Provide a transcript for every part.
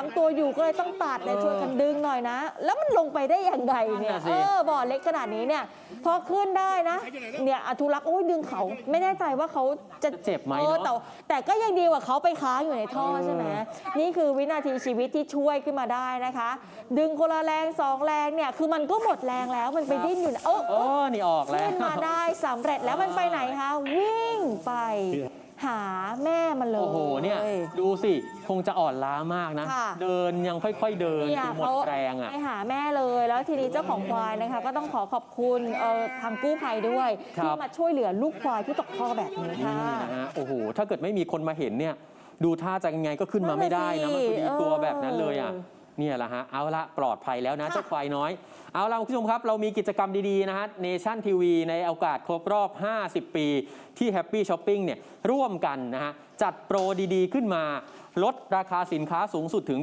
ค้ำตัวอยู่ก็เลยต้องตัดเลยเออช่วยกันดึงหน่อยนะ แล้วมันลงไปได้ยังไงเนี่ยนั่นน่ะสิเออบ่อเล็กขนาดนี้เนี่ยพอขึ้นได้นะ เนี่ยอทุรักษ์โอ้ยดึงเขาไม่แน่ใจว่าเขาจะจะเจ็บไหมเออเนาะแต่แต่ก็ยังดีกว่าเขาไปค้างอยู่ในท่อใช่ไหมนี่คือวินาทีชีวิตที่ช่วยขึ้นมาได้นะคะ ดึงคนละแรงสองแรงเนี่ยคือมันก็หมดแรงแล้วมันไปดิ้นอยู่นะเออเอโอ้อนี่ออกแล้ว ขึ้นมาได้สำเร็จแล้วมันไปไหนคะวิ่งไป หาแม่มันเลย โอ้โหเนี่ยดูสิคงจะอ่อนล้ามากนะ ค่ะ เดินยังค่อย ๆ เดินเนี่ยคือหมดเขาแรงอะ ไปหาแม่เลยแล้วทีนี้เจ้าของควายนะคะ ก็ต้องขอขอบคุณเอ่อทางกู้ภัยด้วย ครับ ที่มาช่วยเหลือลูกควายที่ตกท่อแบบนี้ค่ะนี่นะฮะโอ้โหถ้าเกิดไม่มีคนมาเห็นเนี่ย ดูท่าจะยังไงก็ขึ้นมาไม่ได้นะมันพอดีตัวแบบนั้นเลยอะเออ เนี่ยแหละฮะเอาละปลอดภัยแล้วนะค่ะเจ้าควายน้อย เอาละคุณผู้ชมครับ เรามีกิจกรรมดี ๆ นะฮะเนชั่นทีวีในโอกาสครบรอบ 50 ปี ที่ Happy Shopping เนี่ยร่วมกันนะฮะจัดโปรดีๆ ขึ้นมา ลดราคาสินค้าสูงสุดถึง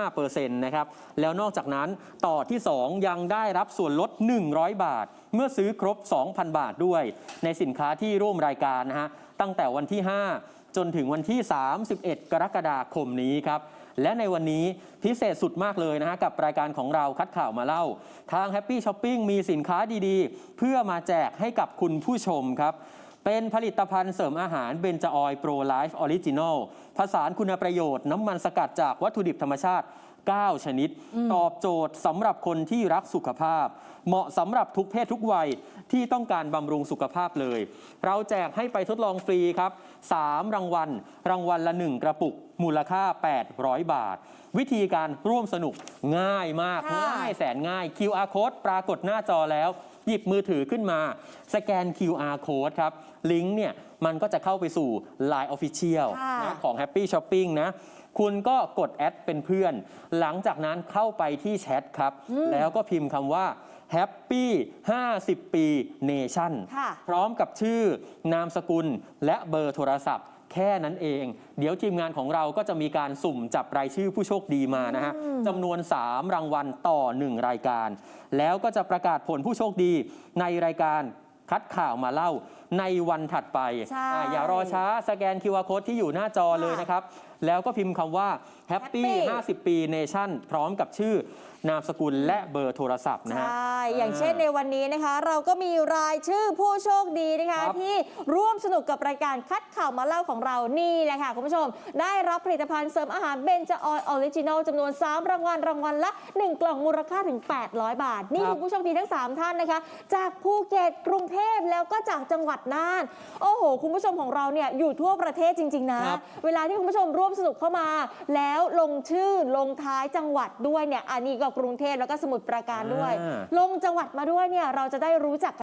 85%นะครับ แล้วนอกจากนั้นต่อที่ 2 ยังได้รับส่วนลด 100 บาท เมื่อซื้อครบ 2,000 บาทด้วย ในสินค้าที่ร่วมรายการนะฮะตั้งแต่วันที่ 5 จนถึงวันที่ 31 กรกฎาคมนี้ครับ และในวันนี้พิเศษสุดมากเลยนะฮะกับรายการของเราคัดข่าวมาเล่า ทาง Happy Shopping มีสินค้าดีๆ เพื่อมาแจกให้กับคุณผู้ชมครับ เป็นผลิตภัณฑ์เสริมอาหารเบนจออยโปรไลฟ์ออริจินอลผสานคุณประโยชน์น้ำมันสกัดจากวัตถุดิบธรรมชาติ 9 ชนิด ตอบโจทย์สำหรับคนที่รักสุขภาพ เหมาะสำหรับทุกเพศทุกวัยที่ต้องการบำรุงสุขภาพเลย เราแจกให้ไปทดลองฟรีครับ 3 รางวัล รางวัลละ 1 กระปุก มูลค่า 800 บาท วิธีการร่วมสนุกง่ายมากค่ะง่ายแสนง่าย QR code ปรากฏหน้าจอแล้ว หยิบมือถือขึ้นมา สแกน QR code ครับ ลิงก์เนี่ยมันก็จะเข้าไปสู่ Line Official ค่ะนะของ Happy Shopping นะ คุณก็กดแอดเป็นเพื่อน หลังจากนั้นเข้าไปที่แชทครับ แล้วก็พิมพ์คำว่า Happy 50 ปี Nation ค่ะพร้อมกับชื่อนามสกุลและเบอร์โทรศัพท์แค่นั้นเอง เดี๋ยวทีมงานของเราก็จะมีการสุ่มจับรายชื่อผู้โชคดีมานะฮะจำนวน 3 รางวัลต่อ 1 รายการ แล้วก็จะประกาศผลผู้โชคดีในรายการคัดข่าวมาเล่าในวันถัดไปใช่อ่าอย่ารอช้าสแกน QR Code ที่อยู่หน้าจอเลยนะครับ แล้วก็พิมพ์คำว่า Happy Happy 50 ปี Nation พร้อมกับชื่อนามสกุลและเบอร์โทรศัพท์นะใชฮะ่ อย่างเช่นในวันนี้นะคะ เราก็มีรายชื่อผู้โชคดีนะคะ ครับที่ร่วมสนุกกับรายการคัดข่าวมาเล่าของเรานี่แหละค่ะ คุณผู้ชม ได้รับผลิตภัณฑ์เสริมอาหารเบนจออยออริจินอลจำนวน 3 รางวัลรางวัลละ 1 กล่องมูลค่าถึง 800 บาท นี่ครัคืบอผู้โชคดีทั้ง 3 ท่านนะคะ จากภูเก็ตกรุงเทพแล้วก็จากจังหวัดน่าน โอ้โห คุณผู้ชมของเราเนี่ยอยู่ทั่วประเทศจริง ๆ นะ ครับ เวลาที่คุณผู้ชมร่วมสนุกเข้ามา แล้วลงชื่อลงท้ายจังหวัดด้วยเนี่ยอันนี้ก็กรุงเทพแล้วก็สมุทรปราการด้วย อ่า ลงจังหวัดมาด้วยเนี่ยเราจะได้รู้จัก